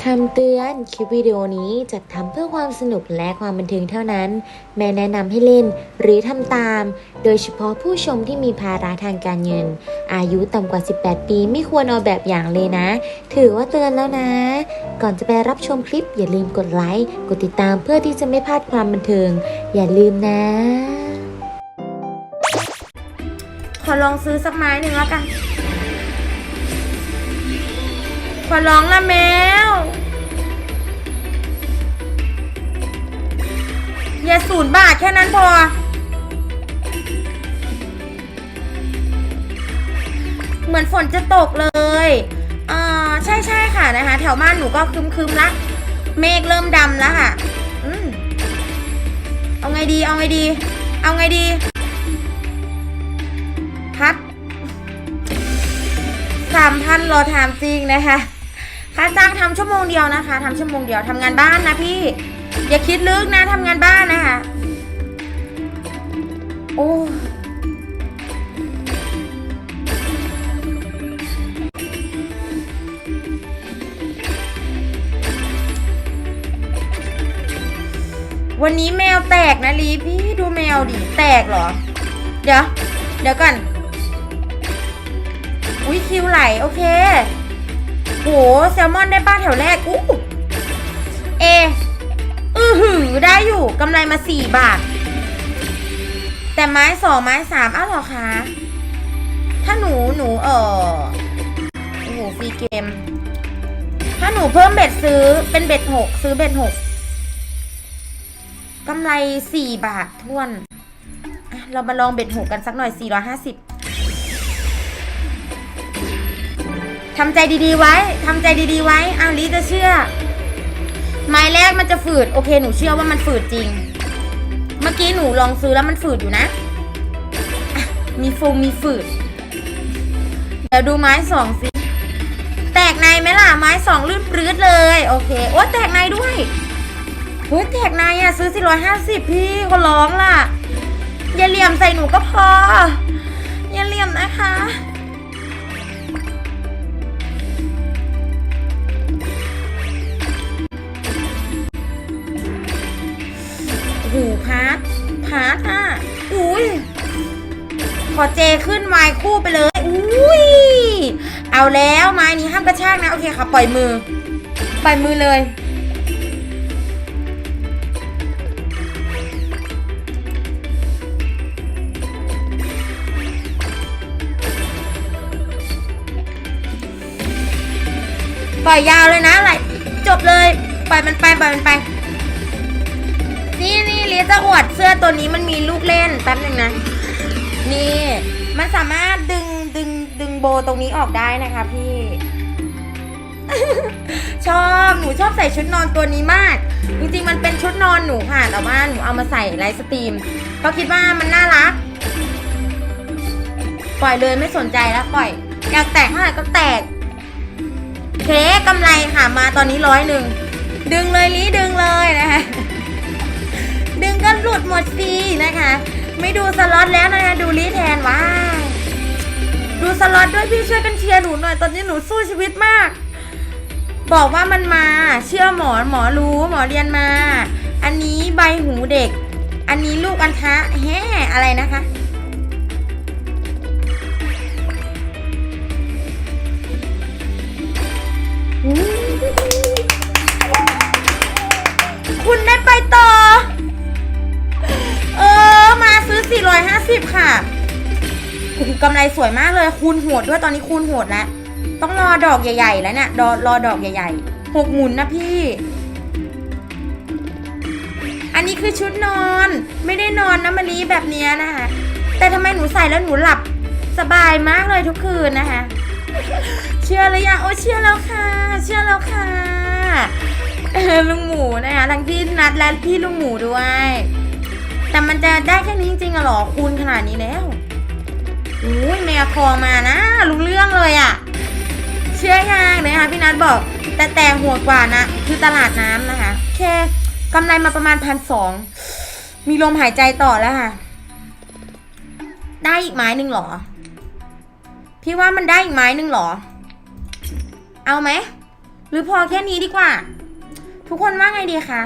คำเตือนคลิปวิดีโอนี้จัดทำเพื่อความสนุกและความบันเทิงเท่านั้น แม่แนะนำให้เล่นหรือทำตาม โดยเฉพาะผู้ชมที่มีภาระทางการเงิน อายุต่ำกว่า 18 ปีไม่ควรเอาแบบอย่างเลยนะ ถือว่าเตือนแล้วนะ ก่อนจะไปรับชมคลิปอย่าลืมกดไลค์ กดติดตามเพื่อที่จะไม่พลาดความบันเทิง อย่าลืมนะ ขอลองซื้อสักไม้หนึ่งแล้วกัน อร้องละแมว อย่าศูนย์บาทแค่นั้นพอ เหมือนฝนจะตกเลยอ่าใช่ใช่ค่ะนะคะ แถวบ้านหนูก็ครึมละ เมฆเริ่มดำแล้วค่ะ อืมเอาไงดี เอาไงดี เอาไงดี พัดสามพันรอถามจริงนะคะ ค่าจ้างทำชั่วโมงเดียวนะคะทำชั่วโมงเดียวทำงานบ้านนะพี่ อย่าคิดลึกนะทำงานบ้านนะคะ โอ้วันนี้แมวแตกนะลีพี่ดูแมวดิแตกเหรอ เดี๋ยว เดี๋ยวก่อน อุ้ยคิวไหล โอเค โหแซลมอนได้ป้าแถวแรกอู้เอ อือหือได้อยู่กำไรมาสี่บาท แต่ไม้สองไม้สามอ้าวเหรอคะ ถ้าหนูหนูเออโอ้โหฟรีเกม ถ้าหนูเพิ่มเบ็ดซื้อเป็นเบ็ดหกซื้อเบ็ดหกกำไรสี่บาททวน เรามาลองเบ็ดหกกันสักหน่อย450 ทำใจดีๆไว้ทำใจดีๆไว้อาลีจะเชื่อ ไม้แรกมันจะฝืด โอเค หนูเชื่อว่ามันฝืดจริง เมื่อกี้หนูลองซื้อแล้วมันฝืดอยู่นะะมีฟูมีฝืด เดี๋ยวดูไม้สองสิ แตกในไหมล่ะ ไม้สองลื่นปลื้ดเลย โอเค โอ้แตกในด้วยเฮ้ยแตกในอะซื้อ450พี่เขาร้องล่ะ อย่าเหลี่ยมใส่หนูก็พอ อย่าเหลี่ยมนะคะ โอ้โหพาร์ทพาร์ทอะอุ้ยขอเจขึ้นไม้คู่ไปเลยอุ้ยเอาแล้วไม้นี้ห้ามกระชากนะ โอเคค่ะ ปล่อยมือ ปล่อยมือเลย ปล่อยยาวเลยนะไหลจบเลย ปล่อยมันไป ปล่อยมันไป นี่นี่เลียจะอวดเสื้อตัวนี้มันมีลูกเล่นแป๊บหนึ่งนะ นี่ มันสามารถดึงดึงดึงโบตรงนี้ออกได้นะคะพี่ ชอบหนูชอบใส่ชุดนอนตัวนี้มาก จริงๆมันเป็นชุดนอนหนูค่ะแต่ว่าหนูเอามาใส่ไลฟ์สตรีมก็คิดว่ามันน่ารัก ปล่อยเลยไม่สนใจแล้วปล่อย อยากแตกเท่าไหร่ก็แตกเคกำไรค่ะมาตอนนี้ร้อยหนึ่งดึงเลยลีดึงเลยนะคะุดหมดซีนะคะ ไม่ดูสล็อตแล้วนะคะดูรีแทนว้าดูสล็อตด้วยพี่ช่วยกันเชียร์หนูหน่อยตอนนี้หนูสู้ชีวิตมาก บอกว่ามันมา เชื่อหมอหมอรู้หมอเรียนมา อันนี้ใบหูเด็ก อันนี้ลูกอันทะแฮ่อะไรนะคะ 450 ค่ะโอ้โหกำไรสวยมากเลยคูณโหดด้วยตอนนี้คูณโหดแล้ว ต้องรอดอกใหญ่ ๆ แล้วเนี่ยรอรอดอกใหญ่ๆหกหมุนนะพี่ อันนี้คือชุดนอนไม่ได้นอนนะมารีแบบนี้นะคะแต่ทำไมหนูใส่แล้วหนูหลับสบายมากเลยทุกคืนนะคะ เชื่อหรือยังโอ้เชื่อแล้วค่ะ เชื่อแล้วค่ะลุงหมูนะคะทั้งพี่นัดและพี่ลุงหมูด้วย แต่มันจะได้แค่นี้จริงๆอะหรอคูณขนาดนี้แล้วอุ้ยแมวทองมานะรู้เรื่องเลยอะเชื่อยังนะคะพี่นัดบอก แต่แต่หัวกว่านะ คือตลาดน้ำนะคะ แค่กำไรมาประมาณพันสองมีลมหายใจต่อแล้วค่ะ ได้อีกไม้หนึ่งหรอ พี่ว่ามันได้อีกไม้หนึ่งหรอ เอาไหม หรือพอแค่นี้ดีกว่า ทุกคนว่าไงดีคะ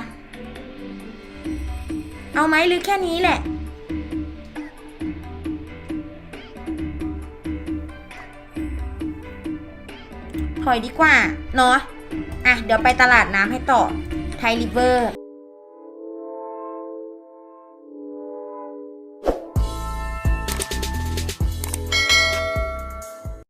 เอาไหมหรือแค่นี้แหละ ถอยดีกว่า เนาะ อะ เดี๋ยวไปตลาดน้ำให้ต่อ ไทยริเวอร์